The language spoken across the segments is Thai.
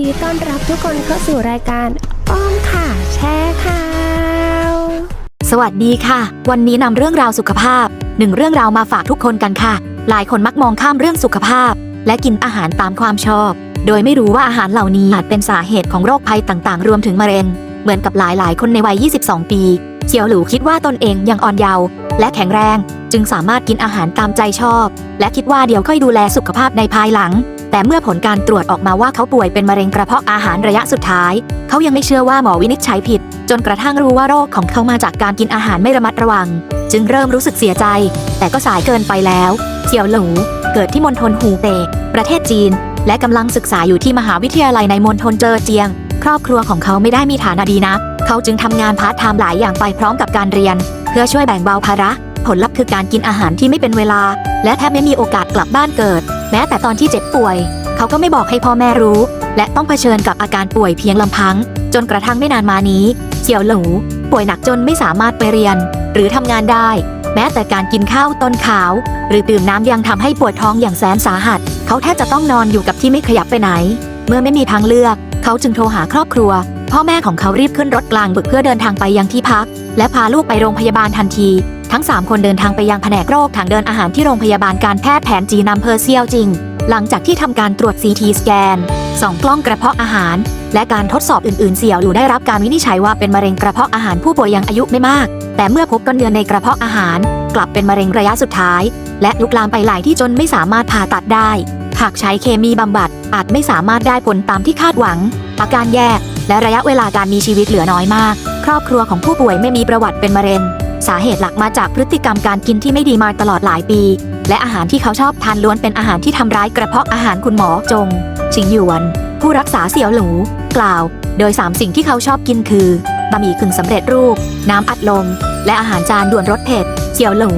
ดีต้อนรับทุกคนเข้าสู่รายการอ้อมค่ะแชร์ข่าสวัสดีค่ะ วันนี้นำเรื่องราวสุขภาพหนึ่งเรื่องราวมาฝากทุกคนกันค่ะ หลายคนมักมองข้ามเรื่องสุขภาพ และกินอาหารตามความชอบ โดยไม่รู้ว่าอาหารเหล่านี้อาจเป็นสาเหตุของโรคภัยต่างๆ รวมถึงมะเร็ง เหมือนกับหลายๆ คนในวัย 22 ปีเสี่ยวหลูคิดว่าตนเองยังอ่อนเยาว์และแข็งแรง จึงสามารถกินอาหารตามใจชอบ และคิดว่าเดี๋ยวค่อยดูแลสุขภาพในภายหลัง แต่เมื่อผลการตรวจออกมาว่าเขาป่วยเป็นมะเร็งกระเพาะอาหารระยะสุดท้าย เขายังไม่เชื่อว่าหมอวินิจฉัยผิด จนกระทั่งรู้ว่าโรคของเขามาจากการกินอาหารไม่ระมัดระวัง จึงเริ่มรู้สึกเสียใจ แต่ก็สายเกินไปแล้วเสี่ยวหลูเกิดที่มณฑลหูเป่ประเทศจีน และกำลังศึกษาอยู่ที่มหาวิทยาลัยในมณฑลเจอเจียง ครอบครัวของเขาไม่ได้มีฐานะดีนักเขาจึงทำงานพาร์ทไทม์หลายอย่างไปพร้อมกับการเรียน เพื่อช่วยแบ่งเบาภาระ ผลลัพธ์คือการกินอาหารที่ไม่เป็นเวลา และแทบไม่มีโอกาสกลับบ้านเกิด แม้แต่ตอนที่เจ็บป่วย เขาก็ไม่บอกให้พ่อแม่รู้ และต้องเผชิญกับอาการป่วยเพียงลำพัง จนกระทั่งไม่นานมานี้เสี่ยวหลูป่วยหนักจนไม่สามารถไปเรียน หรือทำงานได้ แม้แต่การกินข้าวต้นขาว หรือดื่มน้ำยังทำให้ปวดท้องอย่างแสนสาหัส เขาแทบจะต้องนอนอยู่กับที่ไม่ขยับไปไหน เมื่อไม่มีทางเลือก เขาจึงโทรหาครอบครัวพ่อแม่ของเขารีบขึ้นรถกลางบึกเพื่อเดินทางไปยังที่พัก และพาลูกไปโรงพยาบาลทันที ทั้ง 3 คนเดินทางไปยังแผนกโรคทางเดินอาหารที่โรงพยาบาลการแพทย์แผนจีนำเภอร์เซียวจริง หลังจากที่ทำการตรวจ CT สแกนส่องกล้องกระเพาะอาหาร และการทดสอบอื่นๆ เสี่ยวหลูได้รับการวินิจฉัยว่าเป็นมะเร็งกระเพาะอาหารผู้ป่วยยังอายุไม่มาก แต่เมื่อพบก้อนเนื้อในกระเพาะอาหาร กลับเป็นมะเร็งระยะสุดท้าย และลุกลามไปหลายที่จนไม่สามารถผ่าตัดได้ หากใช้เคมีบำบัดอาจไม่สามารถได้ผลตามที่คาดหวัง อาการแย่และระยะเวลาการมีชีวิตเหลือน้อยมาก ครอบครัวของผู้ป่วยไม่มีประวัติเป็นมะเร็ง สาเหตุหลักมาจากพฤติกรรมการกินที่ไม่ดีมาตลอดหลายปี และอาหารที่เขาชอบทานล้วนเป็นอาหารที่ทำร้ายกระเพาะอาหารคุณหมอจง ชิงหยวน ผู้รักษาเสี่ยวหลู กล่าว โดย 3 สิ่งที่เขาชอบกินคือบะหมี่กึ่งสำเร็จรูป น้ำอัดลม และอาหารจานด่วนรสเผ็ดเสี่ยวหลู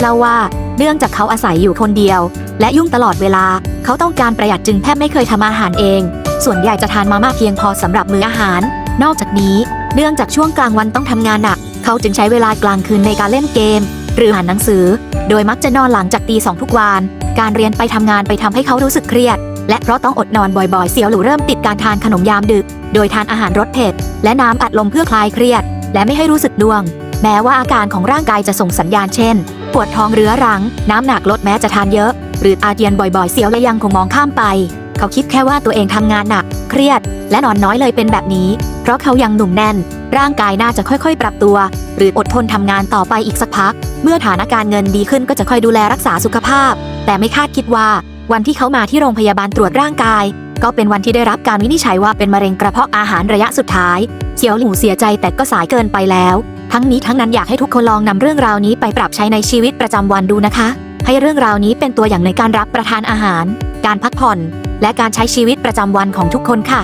เล่าว่าเนื่องจากเขาอาศัยอยู่คนเดียว และยุ่งตลอดเวลา เขาต้องการประหยัดจึงแทบไม่เคยทำอาหารเอง ส่วนใหญ่จะทานมาม่าเพียงพอสำหรับมื้ออาหาร นอกจากนี้ เนื่องจากช่วงกลางวันต้องทำงานหนัก เขาจึงใช้เวลากลางคืนในการเล่นเกม หรืออ่านหนังสือ โดยมักจะนอนหลังจากตีสองทุกวันการเรียนไปทำงานไปทำให้เขารู้สึกเครียด และเพราะต้องอดนอนบ่อยๆ เสี่ยวหลูเริ่มติดการทานขนมยามดึก โดยทานอาหารรสเผ็ดและน้ำอัดลมเพื่อคลายเครียด และไม่ให้รู้สึกดวง แม้ว่าอาการของร่างกายจะส่งสัญญาณเช่น ปวดท้องเรื้อรัง น้ำหนักลดแม้จะทานเยอะ หรืออาเจียนบ่อยๆ เสียวและยังคงมองข้ามไป เขาคิดแค่ว่าตัวเองทำงานหนัก เครียด และนอนน้อยเลยเป็นแบบนี้ เพราะเขายังหนุ่มแน่น ร่างกายน่าจะค่อยๆ ปรับตัว หรืออดทนทำงานต่อไปอีกสักพัก เมื่อฐานะการเงินดีขึ้นก็จะค่อยดูแลรักษาสุขภาพ แต่ไม่คาดคิดว่า วันที่เขามาที่โรงพยาบาลตรวจร่างกาย ก็เป็นวันที่ได้รับการวินิจฉัยว่าเป็นมะเร็งกระเพาะอาหารระยะสุดท้ายเสียวหลูเสียใจแต่ก็สายเกินไปแล้ว ทั้งนี้ทั้งนั้นอยากให้ทุกคนลองนำเรื่องราวนี้ไปปรับใช้ในชีวิตประจำวันดูนะคะ ให้เรื่องราวนี้เป็นตัวอย่างในการรับประทานอาหาร การพักผ่อน และการใช้ชีวิตประจำวันของทุกคนค่ะ